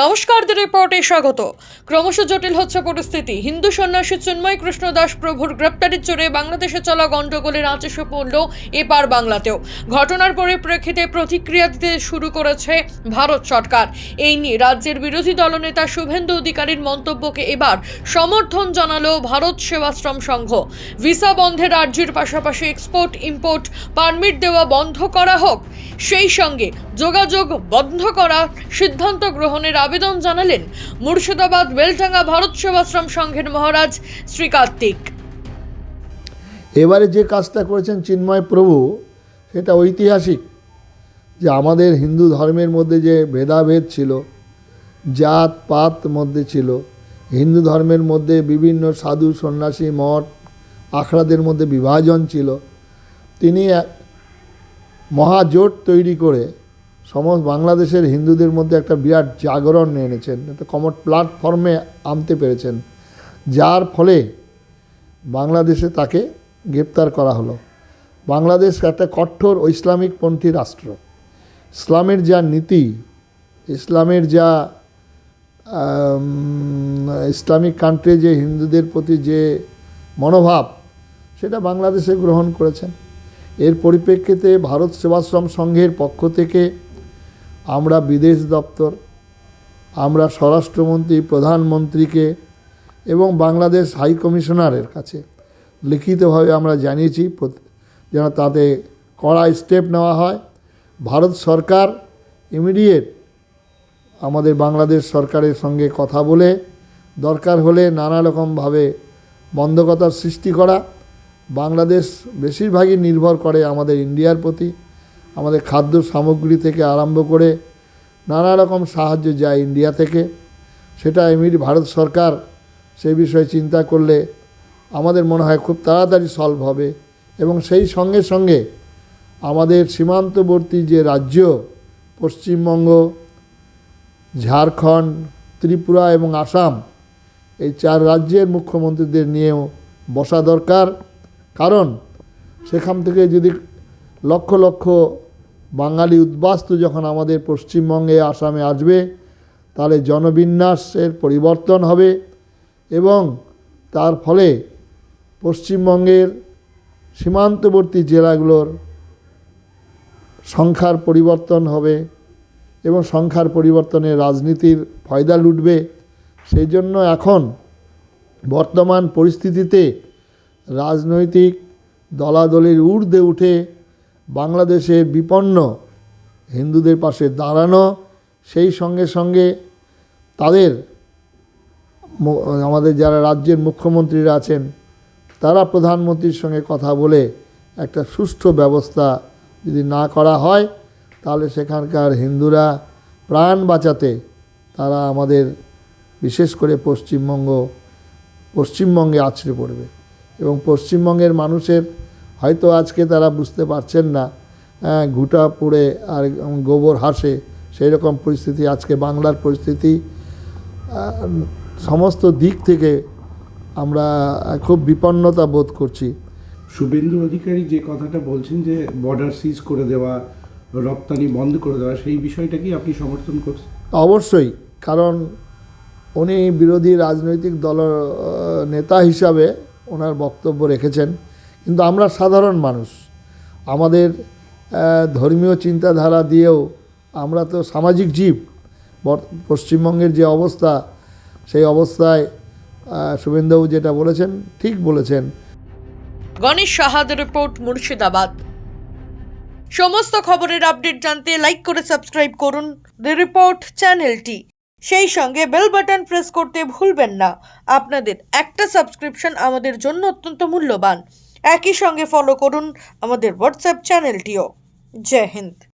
নমস্কার দি রিপোর্টে স্বাগত। ক্রমশ জটিল হচ্ছে পরিস্থিতি। হিন্দু সন্ন্যাসী চিন্ময় কৃষ্ণ দাস প্রভুর গ্রেপ্তারির জোরে বাংলাদেশে চলা গণ্ডগোলের আঁচ এসে পড়ল এপার বাংলাতেও। ঘটনার পরিপ্রেক্ষিতে প্রতিক্রিয়া দিতে শুরু করেছে ভারত সরকার। এই নিয়ে রাজ্যের বিরোধী দলনেতা শুভেন্দু অধিকারীর মন্তব্যকে এবার সমর্থন জানালো ভারত সেবাশ্রম সংঘ। ভিসা বন্ধের আর্জির পাশাপাশি এক্সপোর্ট, ইম্পোর্ট পারমিট দেওয়া বন্ধ করা হোক, সেই সঙ্গে যোগাযোগ বন্ধ করার সিদ্ধান্ত গ্রহণের আবেদন জানালেন মুর্শিদাবাদ বেলটাঙ্গা ভারত সেবাশ্রম সংঘের মহারাজ শ্রী কার্তিক। এবারে যে কাজটা করেছেন চিন্ময় প্রভু, সেটা ঐতিহাসিক যে আমাদের হিন্দু ধর্মের মধ্যে যে ভেদাভেদ ছিল, জাত, পাত মধ্যে ছিল, হিন্দু ধর্মের মধ্যে বিভিন্ন সাধু, সন্ন্যাসী, মঠ, আখড়াদের মধ্যে বিভাজন ছিল, তিনি মহাজোট তৈরি করে সমস্ত বাংলাদেশের হিন্দুদের মধ্যে একটা বিরাট জাগরণ নিয়ে এনেছেন, একটা কমন প্ল্যাটফর্মে আনতে পেরেছেন, যার ফলে বাংলাদেশে তাকে গ্রেপ্তার করা হলো। বাংলাদেশ একটা কঠোর ইসলামিক পন্থী রাষ্ট্র। ইসলামের যা নীতি, ইসলামের যা ইসলামিক কান্ট্রি যে হিন্দুদের প্রতি যে মনোভাব, সেটা বাংলাদেশে গ্রহণ করেছেন। এর পরিপ্রেক্ষিতে ভারত সেবাশ্রম সংঘের পক্ষ থেকে আমরা বিদেশ দপ্তর, আমরা স্বরাষ্ট্রমন্ত্রী, প্রধানমন্ত্রীকে এবং বাংলাদেশ হাই কমিশনারের কাছে লিখিতভাবে আমরা জানিয়েছি যেন তাতে কড়া স্টেপ নেওয়া হয়। ভারত সরকার ইমিডিয়েট আমাদের বাংলাদেশ সরকারের সঙ্গে কথা বলে, দরকার হলে নানা রকমভাবে বন্ধকতার সৃষ্টি করা। বাংলাদেশ বেশিরভাগই নির্ভর করে আমাদের ইন্ডিয়ার প্রতি। আমাদের খাদ্য সামগ্রী থেকে আরম্ভ করে নানা রকম সাহায্য যায় ইন্ডিয়া থেকে। সেটা এমনি ভারত সরকার সে বিষয়ে চিন্তা করলে আমাদের মনে হয় খুব তাড়াতাড়ি সলভ হবে এবং সেই সঙ্গে সঙ্গে আমাদের সীমান্তবর্তী যে রাজ্য, পশ্চিমবঙ্গ, ঝাড়খণ্ড, ত্রিপুরা এবং আসাম, এই চার রাজ্যের মুখ্যমন্ত্রীদের নিয়েও বসা দরকার। কারণ সেখান থেকে যদি লক্ষ লক্ষ বাঙালি উদ্বাস্তু যখন আমাদের পশ্চিমবঙ্গে, আসামে আসবে, তাহলে জনবিন্যাসের পরিবর্তন হবে এবং তার ফলে পশ্চিমবঙ্গের সীমান্তবর্তী জেলাগুলোর সংখ্যার পরিবর্তন হবে এবং সংখ্যার পরিবর্তনে রাজনীতির ফয়দা লুটবে। সেই জন্য এখন বর্তমান পরিস্থিতিতে রাজনৈতিক দলাদলের ঊর্ধ্বে উঠে বাংলাদেশের বিপন্ন হিন্দুদের পাশে দাঁড়ানো, সেই সঙ্গে সঙ্গে তাদের আমাদের যারা রাজ্যের মুখ্যমন্ত্রীরা আছেন, তারা প্রধানমন্ত্রীর সঙ্গে কথা বলে একটা সুষ্ঠু ব্যবস্থা যদি না করা হয়, তাহলে সেখানকার হিন্দুরা প্রাণ বাঁচাতে তারা আমাদের বিশেষ করে পশ্চিমবঙ্গ, পশ্চিমবঙ্গে আছড়ে পড়বে এবং পশ্চিমবঙ্গের মানুষের হয়তো আজকে তারা বুঝতে পারছেন না হ্যাঁ, ঘুটা পুড়ে আর গোবর হাসে সেই রকম পরিস্থিতি আজকে বাংলার পরিস্থিতি। সমস্ত দিক থেকে আমরা খুব বিপন্নতা বোধ করছি। শুভেন্দু অধিকারী যে কথাটা বলছেন যে বর্ডার সিজ করে দেওয়া রপ্তানি বন্ধ করে দেওয়া সেই বিষয়টা কি আপনি সমর্থন করছেন? অবশ্যই কারণ উনি বিরোধী রাজনৈতিক দল নেতা হিসাবে ওনার বক্তব্য রেখেছেন। কিন্তু আমরা সাধারণ মানুষ। আমাদের ধর্মীয় চিন্তাধারা দিয়েও আমরা তো সামাজিক জীব। পশ্চিমবঙ্গের যে অবস্থা সেই অবস্থায় আহ, শুভেন্দুবাবু যেটা বলেছেন ঠিক বলেছেন। গণেশ সাহাদের রিপোর্ট মুর্শিদাবাদ। সমস্ত খবরের আপডেট জানতে লাইক করে সাবস্ক্রাইব করুন। দ্য রিপোর্ট চ্যানেলটি। সেই সঙ্গে বেল বাটন প্রেস করতে ভুলবেন না। আপনাদের একটা সাবস্ক্রিপশন আমাদের জন্য অত্যন্ত মূল্যবান। একই সঙ্গে ফলো করুন আমাদের হোয়াটসঅ্যাপ চ্যানেলটিও জয় হিন্দ।